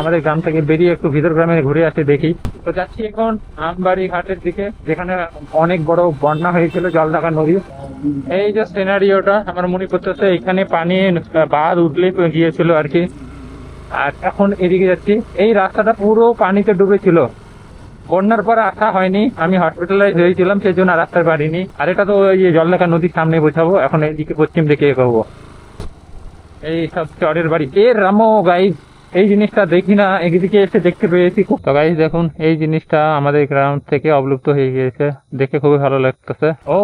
আমাদের গ্রাম থেকে বেরিয়ে একটু ভিতর গ্রামে ঘুরে আসে দেখি। তো যাচ্ছি এখন আমবাড়ি ঘাটের দিকে, যেখানে অনেক বড় বন্যা হয়েছিল, জলঢাকা নদী। এই যে সিনারিওটা আমার মনে পড়তেছে, এখানে পানি বাঁধ উঠলে গিয়েছিল আর কি। আর এখন এদিকে যাচ্ছি, এই রাস্তাটা পুরো পানিতে ডুবেছিল। বন্যার পর আসা হয়নি, আমি হসপিটালাইজ হয়েছিলাম সেই জন্য আসতে পারিনি। আর এটা তো ওই জলঢাকা নদীর সামনে বোঝাবো, এখন এইদিকে পশ্চিম দিকে এগোবো। এই সব চরের বাড়ি। এ রামো গাইজ এই জিনিসটা দেখি না এদিকে এসে দেখতে পেয়েছি খুব। তো গাইজ দেখুন এই জিনিসটা আমাদের গ্রাম থেকে অবলুপ্ত হয়ে গিয়েছে। দেখে খুবই ভালো লাগতেছে। ও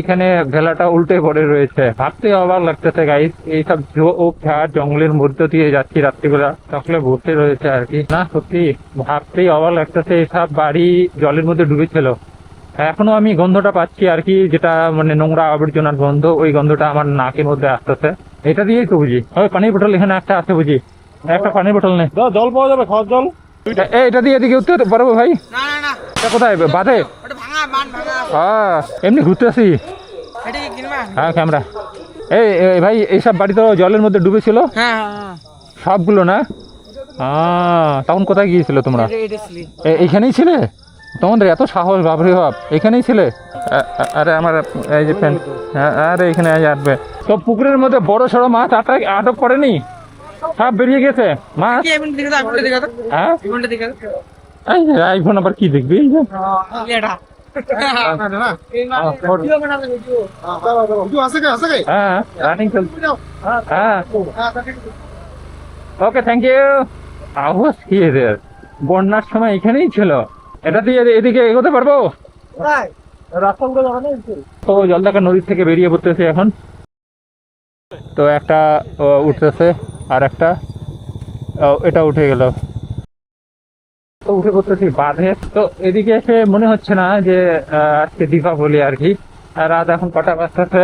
এখানে ভেলাটা উল্টে পড়ে রয়েছে। ভাবতে অবাক লাগতেছে গাইজ এইসব ঝোপ ঝাড় জঙ্গলের মধ্য দিয়ে যাচ্ছি রাত্রিবেলা। তখন বসে রয়েছে আর কি। না সত্যি ভাবতেই অবাক লাগতেছে এইসব বাড়ি জলের মধ্যে ডুবেছিল। এখনও আমি গন্ধটা পাচ্ছি আর কি যেটা মানে নোংরা আবর্জনার গন্ধ ওই গন্ধটা আমার নাকের মধ্যে আসতেছে। এটা দিয়েই তো বুঝি। ওই পানির বোতল এখানে একটা আছে বুঝি। একটা পানির বোতল নেই জল পাওয়া যাবে খাওয়ার জল। এটা দিয়ে এদিকে উঠতে পারব ভাই। না না না। এটা কোথায়? বাদে ওটা ভাঙা মান ভাঙা হ্যাঁ এমনি ঘুরতে আসি। হ্যাঁ ক্যামেরা। এই এই ভাই এইসব বাড়ি তো জলের মধ্যে ডুবেছিল। হ্যাঁ হ্যাঁ সবগুলো না? আহ, তখন কোথায় গিয়েছিল তোমরা? এইখানেই ছিলে? তোমাদের এত সাহস বাবরে বাপ। এখানেই ছিলে? আরে আমার এই যে ফ্যান আরে এখানে আসবে। তো পুকুরের মধ্যে বড় সড়ো মাছ আটক আটক করেনি? সব বেরিয়ে গেছে। মাছ হ্যাঁ? আইফোন আবার কি দেখবি? এই যে। এটা। আহ, ওর- কিছু আছে কে আছে কে? হ্যাঁ হ্যাঁ। ওকে থ্যাংক ইউ আওয়াজ কি এদের? বন্যার সময় এখানেই ছিল। এটা দিয়ে এদিকে এগোতে পারব? তো জলদাকা নদীর থেকে বেরিয়ে পড়তেছে এখন। তো একটা ও, উঠতেছে। আর একটা ও, এটা উঠে গেল। তো উঠে পড়তেছি বাঁধে। তো এদিকে এসে মনে হচ্ছে না যে আজকে দীপাবলি আর কি। আর রাত এখন কটা বাজতেছে?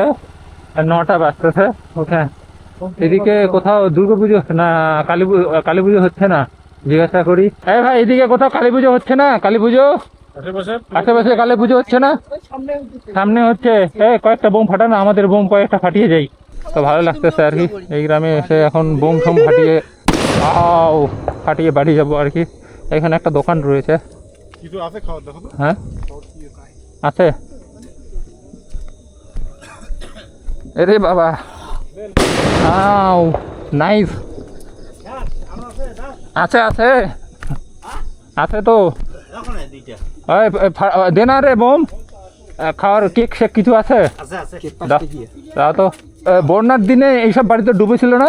নটা বাজতেছে। ওকে এদিকে কোথাও দুর্গা পুজো না কালী কালী পুজো হচ্ছে না? জিজ্ঞাসা করি। এই ভাই এদিকে কোথাও কালী পুজো হচ্ছে না? কালী পুজো? আশেপাশে? কালী পুজো হচ্ছে না? সামনে হচ্ছে। এ কয়েকটা বোম ফাটানো আমাদের বোম কয়েকটা ফাটিয়ে যাই তো ভালো লাগতেছে আর কি। এই গ্রামে এসে এখন বোম ঠোম ফাটিয়ে আও ফাটিয়ে বাড়ি যাব আর কি। এখানে একটা দোকান রয়েছে। হ্যাঁ? আছে? এরে বাবা। আও নাইস। আছে আছে। আছে তো। দে না রে বোম। খাওয়ার কেক শেক কিছু আছে? তো বন্যার দিনে এইসব বাড়িতে ডুবে ছিল না?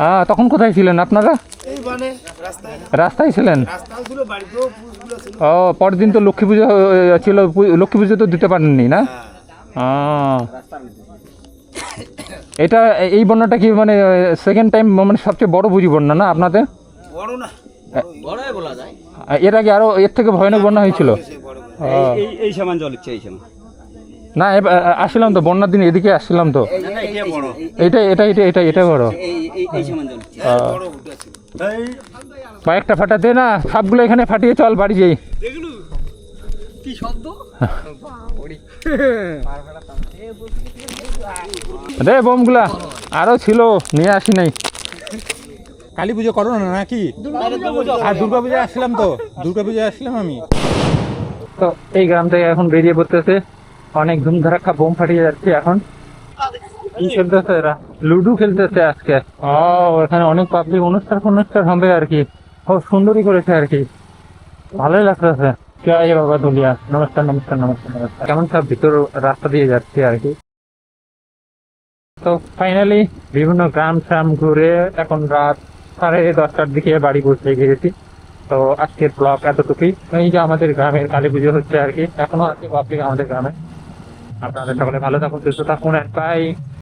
হ্যাঁ। তখন কোথায় ছিলেন আপনারা? রাস্তায়। ছিলেন? ও পরের দিন তো লক্ষ্মী পুজো ছিল লক্ষ্মী পুজো তো দিতে পারেননি না? এটা এই বন্যাটা কি মানে সেকেন্ড টাইম মানে সবচেয়ে বড় বুঝি বন্যা না আপনাদের? বড় না। বড়ই বলা যায় এর আগে আরও এর থেকে ভয়ানক বন্যা হয়েছিল। এই এই সমান জল হচ্ছে এই সমান। না আসছিলাম তো বন্যার দিন এদিকে আসছিলাম তো। না না এটা এটা এটা এটা এটা এটা বড়। এই এই এই সমান জল হচ্ছে। আহ। কয়েকটা ফাটাতে না সবগুলো এখানে ফাটিয়ে চল বাড়ি যাই। কি শব্দ? রে বোমগুলা আরও ছিল নিয়ে আসি নাই। কালী পুজো করো না নাকি? আর দুর্গা পুজো আসলাম তো দুর্গা পুজো আসলাম আমি। তো এই গ্রাম থেকে এখন বেরিয়ে পড়তেছে। অনেক ধুমধারাক্কা বোম ফাটিয়ে যাচ্ছে এখন। কি খেলতেছে এরা? লুডু খেলতেছে আজকে। ও এখানে অনেক পাবলিক অনুষ্ঠান অনুষ্ঠান হবে আর কি। খুব সুন্দরই করেছে আর কি। ভালোই লাগতেছে। জয় বাবা দুলিয়া। নমস্কার নমস্কার নমস্কার কেমন সব ভিতর রাস্তা দিয়ে যাচ্ছে আর কি। তো ফাইনালি বিভিন্ন গ্রাম ট্রাম ঘুরে এখন রাত সাড়ে দশটার দিকে বাড়ি পৌঁছে গিয়েছি। তো আজকের ব্লগ এতটুকুই। এই যে আমাদের গ্রামের কালী পুজো হচ্ছে আর কি, এখনও আছে পাবলিক আমাদের গ্রামে। আপনাদের সকলে ভালো থাকুন, সুস্থ থাকুন বাই